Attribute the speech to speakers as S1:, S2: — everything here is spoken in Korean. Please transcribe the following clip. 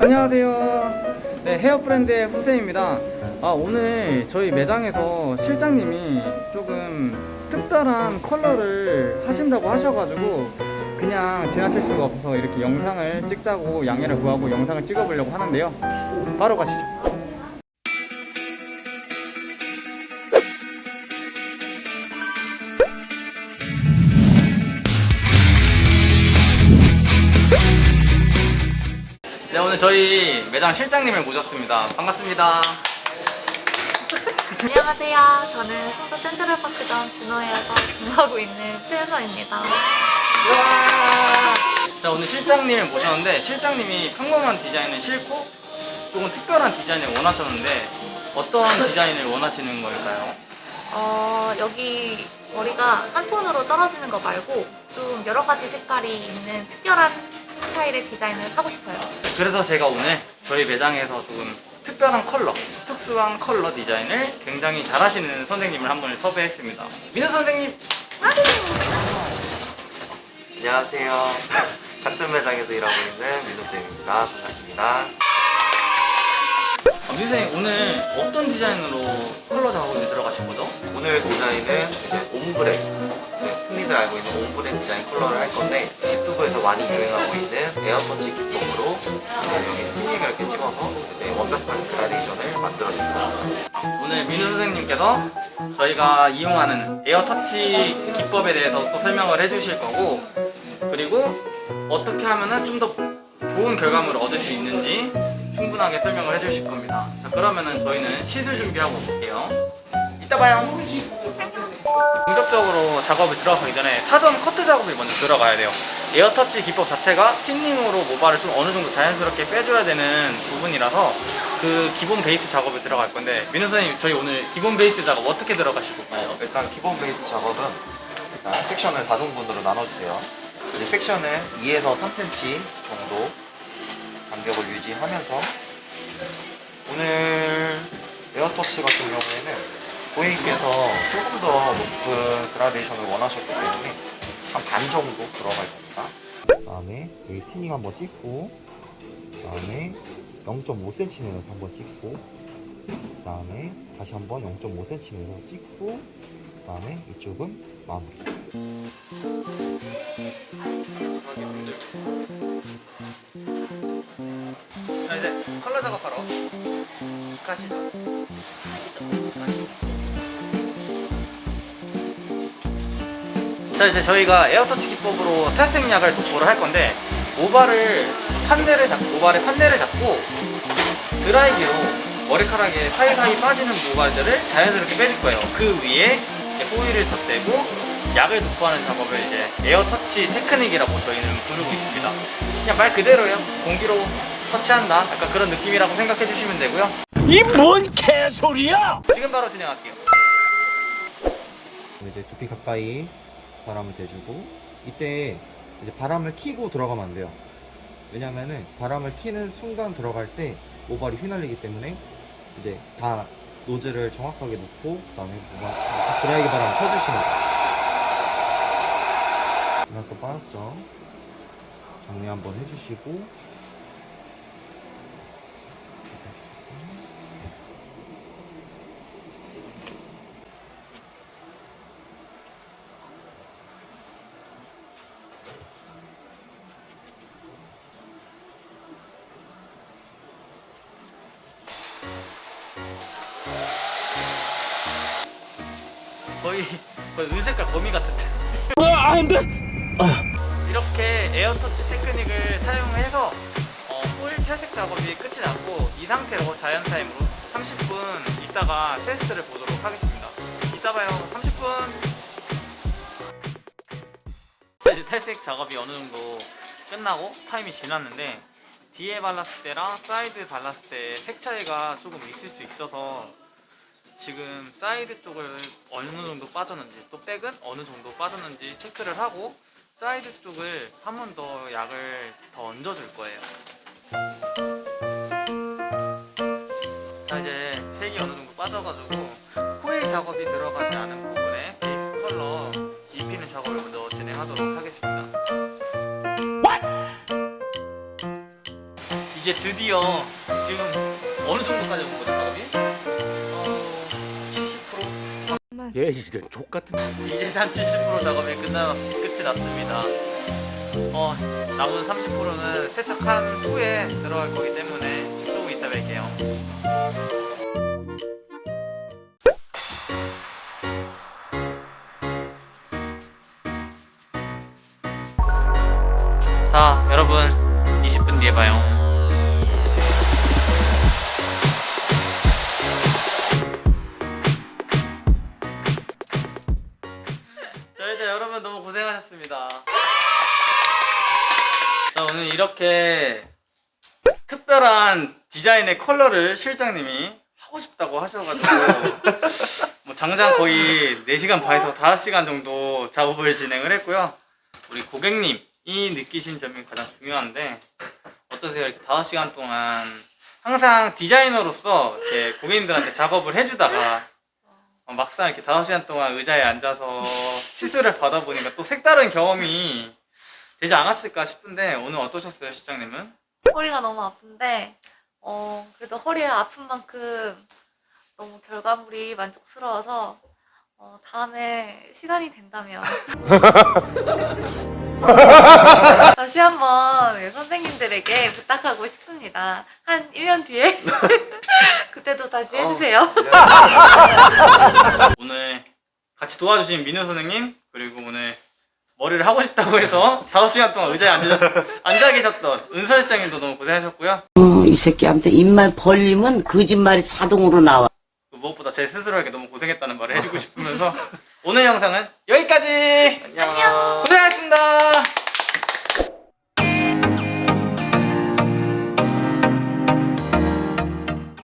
S1: 안녕하세요. 네, 헤어 브랜드의 후세입니다. 아, 오늘 저희 매장에서 실장님이 조금 특별한 컬러를 하신다고 하셔가지고 그냥 지나칠 수가 없어서 이렇게 영상을 찍자고 양해를 구하고 영상을 찍어보려고 하는데요. 바로 가시죠. 오늘 저희 매장 실장님을 모셨습니다. 반갑습니다.
S2: 안녕하세요. 저는 송도 센트럴파크점 진호에서 근무하고 있는 최은서입니다.
S1: 자 오늘 실장님을 모셨는데 실장님이 평범한 디자인은 싫고 조금 특별한 디자인을 원하셨는데 어떤 디자인을 원하시는 걸까요?
S2: 어, 여기 머리가 한 톤으로 떨어지는 거 말고 좀 여러 가지 색깔이 있는 특별한 스타일의 디자인을 하고 싶어요.
S1: 그래서 제가 오늘 저희 매장에서 조금 특별한 컬러, 특수한 컬러 디자인을 굉장히 잘하시는 선생님을 한 분을 섭외했습니다. 민우 선생님!
S3: 안녕하세요. 같은 매장에서 일하고 있는 민호쌤입니다. 반갑습니다.
S1: 아, 민우 선생님 오늘 어떤 디자인으로 컬러 작업에 들어가신 거죠?
S3: 오늘 디자인은 이제 옴브레. 네, 흔히들 알고 있는 옴브레 디자인 컬러를 할 건데 유튜브에서 많이 유행하고 있는 에어터치 기법으로 네, 여기 핀닝을 이렇게 찍어서 이제 완벽한 그라데이션을 만들어줍니다.
S1: 오늘 민우 선생님께서 저희가 이용하는 에어터치 기법에 대해서 또 설명을 해주실 거고 그리고 어떻게 하면 좀 더 좋은 결과물을 얻을 수 있는지 충분하게 설명을 해주실 겁니다. 자 그러면은 저희는 시술 준비하고 올게요. 이따 봐요. 본격적으로 작업을 들어가기 전에 사전 커트 작업이 먼저 들어가야 돼요. 에어터치 기법 자체가 틴닝으로 모발을 좀 어느 정도 자연스럽게 빼줘야 되는 부분이라서 그 기본 베이스 작업에 들어갈 건데 민우 선생님 저희 오늘 기본 베이스 작업 어떻게 들어가실 건가요?
S3: 일단 기본 베이스 작업은 일단 섹션을 다중분으로 나눠주세요. 이제 섹션은 2에서 3cm 정도 간격을 유지하면서 오늘 에어터치 같은 경우에는 고객님께서 조금 더 높은 그라데이션을 원하셨기 때문에 한 반 정도 들어갈 겁니다. 다음에 여기 티닝 한번 찍고 다음에 0.5cm 내려서 한번 찍고 다음에 다시 한번 0.5cm 내려서 찍고 그다음에 이쪽은 마무리.
S1: 자 이제 컬러 작업하러 가시죠. 자 이제 저희가 에어터치 기법으로 탈색약을 도포를 할 건데 모발을 판넬을 잡고 모발의 판넬을 잡고 드라이기로 머리카락에 사이사이 빠지는 모발들을 자연스럽게 빼줄 거예요. 그 위에 호일을 덧대고 약을 도포하는 작업을 이제 에어터치 테크닉이라고 저희는 부르고 있습니다. 그냥 말 그대로요. 공기로 터치한다. 약간 그런 느낌이라고 생각해 주시면 되고요.
S4: 이 뭔 개소리야!
S1: 지금 바로 진행할게요.
S3: 이제 두피 가까이 바람을 대주고 이때 이제 바람을 키고 들어가면 안 돼요. 왜냐면은 바람을 키는 순간 들어갈 때 모발이 휘날리기 때문에 이제 다 노즐을 정확하게 놓고 그다음에 모발 드라이기 바람 펴주시면 돼요. 이만큼 빠졌죠. 정리 한번 해주시고
S1: 거의 거의 은색깔 거미 같은데.
S4: 아, 안 돼!
S1: 이렇게 에어터치 테크닉을 사용해서 어, 호일 탈색 작업이 끝이 났고 이 상태로 자연 타임으로 30분 있다가 테스트를 보도록 하겠습니다. 이따 봐요. 30분. 이제 탈색 작업이 어느 정도 끝나고 타임이 지났는데 뒤에 발랐을 때랑 사이드 발랐을 때 색 차이가 조금 있을 수 있어서 지금 사이드 쪽을 어느 정도 빠졌는지 또 백은 어느 정도 빠졌는지 체크를 하고 사이드 쪽을 한 번 더 약을 더 얹어줄 거예요. 자 이제 색이 어느 정도 빠져가지고 호일 작업이 들어가지 않은 부분에 베이스 컬러 입히는 작업을 먼저 진행하도록 하겠습니다. 이제 이제 드디어 지금 어느 정도까지 온 거죠, 70%?
S4: 얘 이런 족 같은.
S1: 이제 한 70% 작업이 끝나 끝이 났습니다. 어 남은 30%는 세척한 후에 들어갈 거기 때문에 조금 이따 뵐게요. 이렇게 특별한 디자인의 컬러를 실장님이 하고 싶다고 하셔가지고 뭐 장장 거의 4시간 반에서 5시간 정도 작업을 진행을 했고요. 우리 고객님이 느끼신 점이 가장 중요한데 어떠세요? 이렇게 5시간 동안 항상 디자이너로서 이렇게 고객님들한테 작업을 해주다가 어, 막상 이렇게 5시간 동안 의자에 앉아서 시술을 받아보니까 또 색다른 경험이 되지 않았을까 싶은데 오늘 어떠셨어요, 실장님은?
S2: 허리가 너무 아픈데 어 그래도 허리가 아픈 만큼 너무 결과물이 만족스러워서 어, 다음에 시간이 된다면 다시 한번 예, 선생님들에게 부탁하고 싶습니다. 한 1년 뒤에 그때도 다시 해주세요.
S1: 오늘 같이 도와주신 민우 선생님 그리고 오늘 머리를 하고 싶다고 해서 5시간 동안 의자에 앉아, 앉아 계셨던 은서 실장님도 너무 고생하셨고요.
S5: 어, 이 새끼한테 입만 벌리면 거짓말이 자동으로 나와.
S1: 무엇보다 제 스스로에게 너무 고생했다는 말을 해주고 싶으면서 오늘 영상은 여기까지!
S3: 안녕.
S1: 고생하셨습니다!